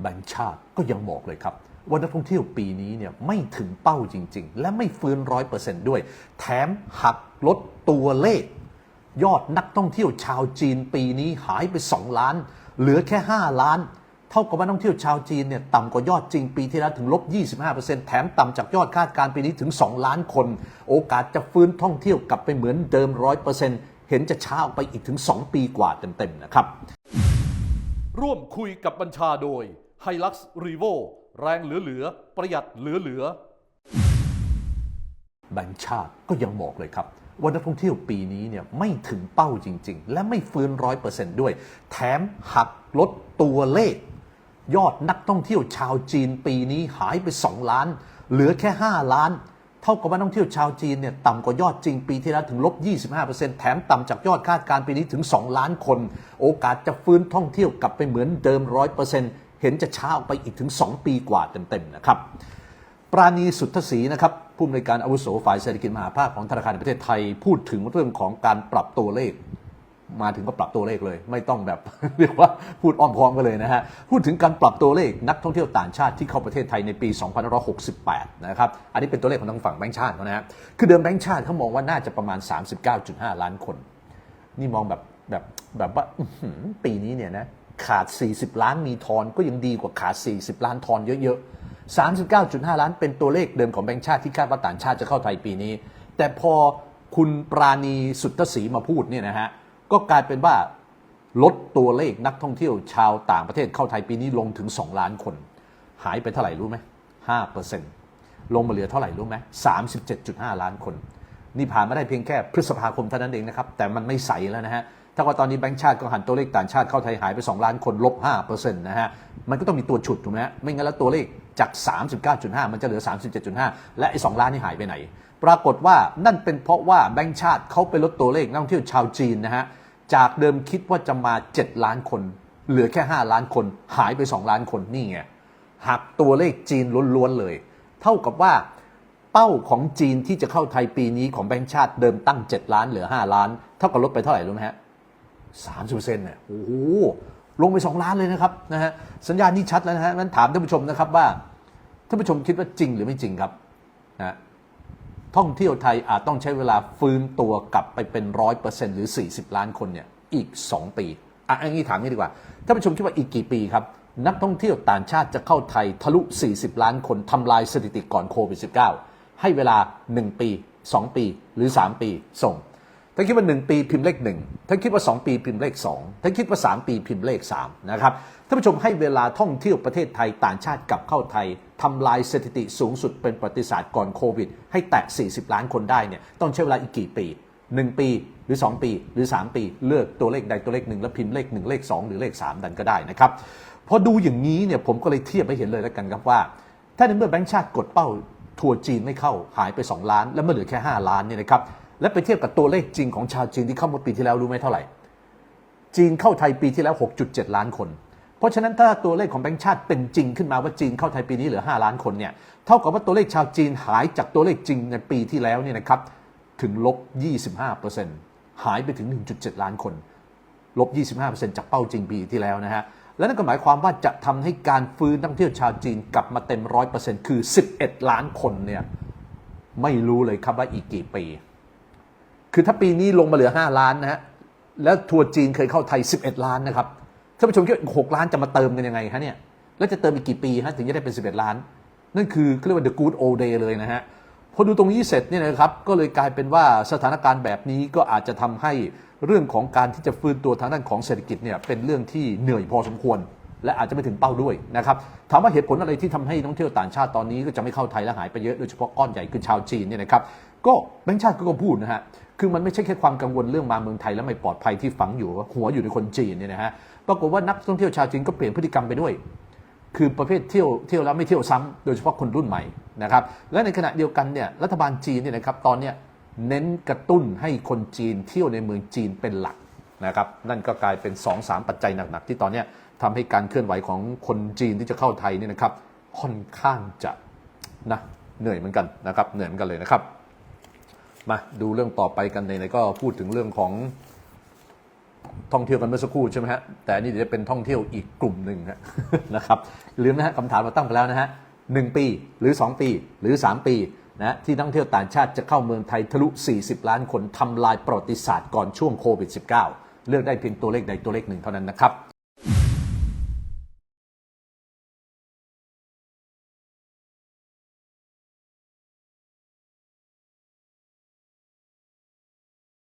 แบงก์ชาติก็ยังบอกเลยครับว่านักท่องเที่ยวปีนี้เนี่ยไม่ถึงเป้าจริง ๆ และไม่ฟื้นร้อยเปอร์เซนต์ด้วย แถมหักลดตัวเลข ยอดนักท่องเที่ยวชาวจีนปีนี้หายไป 2 ล้าน เหลือแค่ 5 ล้าน เท่ากับว่านักท่องเที่ยวชาวจีนเนี่ยต่ำกว่ายอดจริงปีที่แล้วถึงลบ 25%แถมต่ำจากยอดคาดการณ์ปีนี้ถึง 2 ล้านคน โอกาสจะฟื้นท่องเที่ยวกลับไปเหมือนเดิม 100%เห็นจะช้าออกไปอีกถึง 2 ปีกว่าเต็มๆนะครับ ร่วมคุยกับบัญชาโดย h i l u x r e v o แรงเหลือๆ ประหยัดเหลือๆแบงก์ชาติก็ยังบอกเลยครับว่านักท่องเที่ยวปีนี้เนี่ยไม่ถึงเป้าจริง ๆ และไม่ฟื้นร้อยเปอร์เซนต์ด้วย แถมหักลดตัวเลข ยอดนักท่องเที่ยวชาวจีนปีนี้หายไป 2 ล้าน เหลือแค่ 5 ล้าน เท่ากับว่านักท่องเที่ยวชาวจีนเนี่ยต่ำกว่ายอดจริงปีที่แล้วถึงลบ 25%แถมต่ำจากยอดคาดการณ์ปีนี้ถึง 2 ล้านคน โอกาสจะฟื้นท่องเที่ยวกลับไปเหมือนเดิม 100%เเห็นจะช้าออกไปอีกถึง 2 ปีกว่าเต็มๆนะครับปราณีสุทธศรีนะครับผู้อำนวยการอาวุโสฝ่ายเศรษฐกิจมหาภาคของธนาคารแห่งประเทศไทยพูดถึงเรื่องของการปรับตัวเลข มาถึงก็ปรับตัวเลขเลย ไม่ต้องแบบเรียกว่าพูดอ้อมค้อมกันเลยนะฮะพูดถึงการปรับตัวเลขนักท่องเที่ยวต่างชาติที่เข้าประเทศไทยในปี 2568 นะครับอันนี้เป็นตัวเลขของทางฝั่งแบงก์ชาติเขานะฮะคือเดิมแบงก์ชาติเขามองว่าน่าจะประมาณ 39.5 ล้านคน นี่มองแบบแบบแบบว่าปีนี้เนี่ยนะ ขาด 40 ล้านมีทอนก็ยังดีกว่าขาด 40 ล้านทอนเยอะๆ 39.5 ล้านเป็นตัวเลขเดิมของแบงก์ชาติที่คาดว่าต่างชาติจะเข้าไทยปีนี้ แต่พอคุณปราณีสุทธศรีมาพูดเนี่ยนะฮะก็กลายเป็นว่าลดตัวเลขนักท่องเที่ยวชาวต่างประเทศเข้าไทยปีนี้ลงถึง 2 ล้านคน หายไปเท่าไหร่รู้ไหม5เปอร์เซ็นต์ลงมาเหลือเท่าไหร่รู้ไหม37.5 ล้านคน นี่ผ่านมาได้เพียงแค่พฤษภาคมเท่านั้นเองนะครับ แต่มันไม่ใสแล้วนะฮะ ถ้าว่าตอนนี้แบงก์ชาติก็หันตัวเลขต่างชาติเข้าไทยหายไป 2 ล้านคนลบ5%นะฮะ มันก็ต้องมีตัวฉุดถูกไหมฮะ ไม่งั้นแล้วตัวเลขจาก 39.5 มันจะเหลือ 37.5 และไอ้2ล้านนี่หายไปไหน ปรากฏว่านั่นเป็นเพราะว่าแบงก์ชาติเขาไปลดตัวเลขนักท่องเที่ยวชาวจีนนะฮะ จากเดิมคิดว่าจะมา 7 ล้านคน เหลือแค่ 5 ล้านคน หายไป 2 ล้านคนนี่ไงหักตัวเลขจีนล้วนๆเลย เท่ากับว่าเป้าของจีนที่จะเข้าไทยปีนี้ของแบงก์ชาติเดิมตั้ง 7 ล้านเหลือ 5 ล้าน เท่ากับลดไปเท่าไหร่รู้ไหมฮะ สามสิบเปอร์เซนเนี่ยโอ้โหลงไป 2 ล้านเลยนะครับนะฮะสัญญาณนี้ชัดแล้วนะฮะงั้นถามท่านผู้ชมนะครับว่าท่านผู้ชมคิดว่าจริงหรือไม่จริงครับนะท่องเที่ยวไทยอาจต้องใช้เวลาฟื้นตัวกลับไปเป็นร้อยเปอร์เซ็นต์หรือ 40 ล้านคนเนี่ยอีก 2 ปีอะอันนี้ถามงี้ดีกว่าท่านผู้ชมคิดว่าอีกกี่ปีครับ นักท่องเที่ยวต่างชาติจะเข้าไทยทะลุ 40 ล้านคนทำลายสถิติก่อนโควิด -19 ให้เวลา 1 ปี 2 ปีหรือ 3 ปีส่ง ถ้าคิดว่า 1 ปีพิมพ์เลข1ถ้าคิดว่า 2 ปีพิมพ์เลข 2 ถ้าคิดว่า 3 ปีพิมพ์เลข3นะครับท่านผู้ชมให้เวลาท่องเที่ยวประเทศไทยต่างชาติกลับเข้าไทยทำลายสถิติสูงสุดเป็นประวัติศาสตร์ก่อนโควิด ให้แตะ 40 ล้านคนได้เนี่ยต้องใช้เวลาอีกกี่ปี 1 ปีหรือ 2 ปีหรือ 3 ปีเลือกตัวเลขใดตัวเลขหนึ่งแล้วพิมพ์เลข 1 เลข 2 หรือเลข 3 ดันก็ได้นะครับพอดูอย่างนี้เนี่ยผมก็เลยเทียบให้เห็นเลยแล้วกันครับว่า ถ้าในเมื่อแบงก์ชาติกดเป้าทัวร์จีนไม่เข้าหายไป 2 ล้าน แล้วมื่อเหลือแค่ 5 ล้านเนี่ยนะครับ และไปเทียบกับตัวเลขจริงของชาวจีนที่เข้ามาปีที่แล้วรู้ไหมเท่าไหร่ จีนเข้าไทยปีที่แล้ว 6.7 ล้านคน เพราะฉะนั้นถ้าตัวเลขของแบงก์ชาติเป็นจริงขึ้นมาว่าจีนเข้าไทยปีนี้เหลือ 5 ล้านคนเนี่ยเท่ากับว่าตัวเลขชาวจีนหายจากตัวเลขจริงในปีที่แล้วเนี่ยนะครับถึงลบ 25%หายไปถึง 1.7 ล้านคนลบ 25%จากเป้าจริงปีที่แล้วนะฮะและนั่นก็หมายความว่าจะทำให้การฟื้นท่องเที่ยวชาวจีนกลับมาเต็ม 100%คือ 11 ล้านคนเนี่ยไม่รู้เลยครับว่าอีกกี่ปี คือถ้าปีนี้ลงมาเหลือ 5 ล้านนะฮะแล้วทัวร์จีนเคยเข้าไทย 11 ล้านนะครับท่านผู้ชมคิดว่า6ล้านจะมาเติมกันยังไงฮะเนี่ยแล้วจะเติมอีกกี่ปีฮะถึงจะได้เป็น 11 ล้าน นั่นคือเรียกว่า the good old day เลยนะฮะพอดูตรงนี้เสร็จเนี่ยนะครับก็เลยกลายเป็นว่าสถานการณ์แบบนี้ก็อาจจะทำให้เรื่องของการที่จะฟื้นตัวทางด้านของเศรษฐกิจเนี่ยเป็นเรื่องที่เหนื่อยพอสมควร และอาจจะไม่ถึงเป้าด้วยนะครับถามว่าเหตุผลอะไรที่ทำให้นักท่องเที่ยวต่างชาติตอนนี้ก็จะไม่เข้าไทยและหายไปเยอะโดยเฉพาะก้อนใหญ่คือชาวจีนเนี่ยนะครับก็แบงค์ชาติก็พูดนะฮะคือมันไม่ใช่แค่ความกังวลเรื่องมาเมืองไทยแล้วไม่ปลอดภัยที่ฝังอยู่หัวอยู่ในคนจีนเนี่ยนะฮะปรากฏว่านักท่องเที่ยวชาวจีนก็เปลี่ยนพฤติกรรมไปด้วย คือประเภทเที่ยวเที่ยวแล้วไม่เที่ยวซ้ำโดยเฉพาะคนรุ่นใหม่นะครับและในขณะเดียวกันเนี่ยรัฐบาลจีนเนี่ยนะครับตอนเนี้ยเน้นกระตุ้นให้คนจีนเที่ยวในเมืองจีนเป็นหลักนะครับนั่นก็กลายเป็น 2-3 ปัจจัยหนักๆที่ตอนเนี้ย ทำให้การเคลื่อนไหวของคนจีนที่จะเข้าไทยเนี่ยนะครับค่อนข้างจะนะเหนื่อยเหมือนกันนะครับเหนื่อยเหมือนกันเลยนะครับ มาดูเรื่องต่อไปกันในก็พูดถึงเรื่องของท่องเที่ยวกันเมื่อสักครู่ใช่ไหมฮะแต่นี่เดี๋ยวจะเป็นท่องเที่ยวอีกกลุ่มหนึ่งนะครับลืมนะฮะคำถามเราตั้งไปแล้วนะฮะหนึ่งปีหรือ 2 ปีหรือ 3 ปีนะที่นักท่องเที่ยวต่างชาติจะเข้าเมืองไทยทะลุ 40 ล้านคนทำลายประวัติศาสตร์ก่อนช่วงโควิด -19 เลือกได้เพียงตัวเลขใดตัวเลขหนึ่งเท่านั้นนะครับ